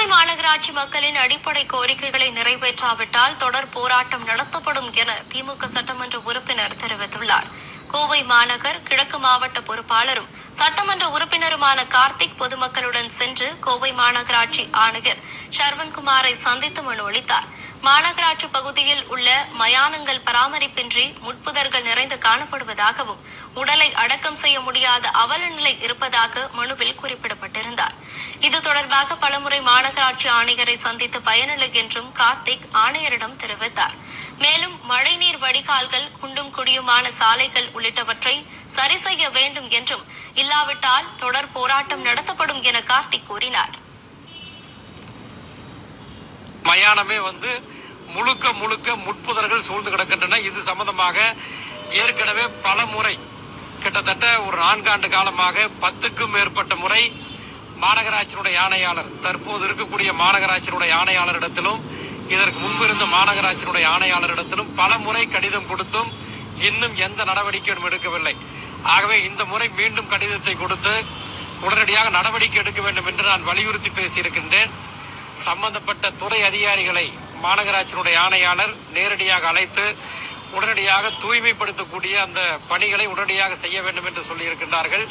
கோவை மாநகராட்சி மக்களின் அடிப்படை கோரிக்கைகளை நிறைவேற்றாவிட்டால் தொடர் போராட்டம் நடத்தப்படும் என திமுக சட்டமன்ற உறுப்பினர் தெரிவித்துள்ளார். கோவை மாநகர் கிழக்கு மாவட்ட பொறுப்பாளரும் சட்டமன்ற உறுப்பினருமான கார்த்திக் பொதுமக்களுடன் சென்று கோவை மாநகராட்சி ஆணையர் சர்வன்குமாரை சந்தித்து மனு அளித்தாா் மாநகராட்சி பகுதியில் உள்ள மயானங்கள் பராமரிப்பின்றி முட்புதர்கள் நிறைந்து காணப்படுவதாகவும் உடலை அடக்கம் செய்ய முடியாத அவல நிலை இருப்பதாக மனுவில் குறிப்பிடப்பட்டிருந்தார். இது தொடர்பாக பலமுறை மாநகராட்சி ஆணையரை சந்தித்து பயனில்லை என்றும் கார்த்திக் ஆணையரிடம் தெரிவித்தார். மேலும் மழைநீர் வடிகால்கள் குண்டும் குடியுமான சாலைகள் உள்ளிட்டவற்றை சரி செய்ய வேண்டும் என்றும் இல்லாவிட்டால் தொடர் போராட்டம் நடத்தப்படும் என கார்த்திக் கூறினார். மயானமே வந்து முழுக்க முழுக்க முட்புதர்கள் சூழ்ந்து கிடக்கின்றன. இது சம்பந்தமாக ஏற்கனவே பல முறை கிட்டத்தட்ட ஒரு நான்காண்டு காலமாக பத்துக்கும் மேற்பட்ட முறை மாநகராட்சியினுடைய ஆணையாளர் தற்போது இருக்கக்கூடிய மாநகராட்சியினுடைய ஆணையாளரிடத்திலும் இதற்கு முன்பு இருந்த மாநகராட்சியினுடைய ஆணையாளரிடத்திலும் பல முறை கடிதம் கொடுத்தும் இன்னும் எந்த நடவடிக்கையும் எடுக்கவில்லை. ஆகவே இந்த முறை மீண்டும் கடிதத்தை கொடுத்து உடனடியாக நடவடிக்கை எடுக்க வேண்டும் என்று நான் வலியுறுத்தி பேசியிருக்கின்றேன். சம்பந்தப்பட்ட துறை அதிகாரிகளை மாநகராட்சியினுடைய ஆணையாளர் நேரடியாக அழைத்து உடனடியாக தூய்மைப்படுத்தக்கூடிய அந்த பணிகளை உடனடியாக செய்ய வேண்டும் என்று சொல்லியிருக்கின்றார்கள்.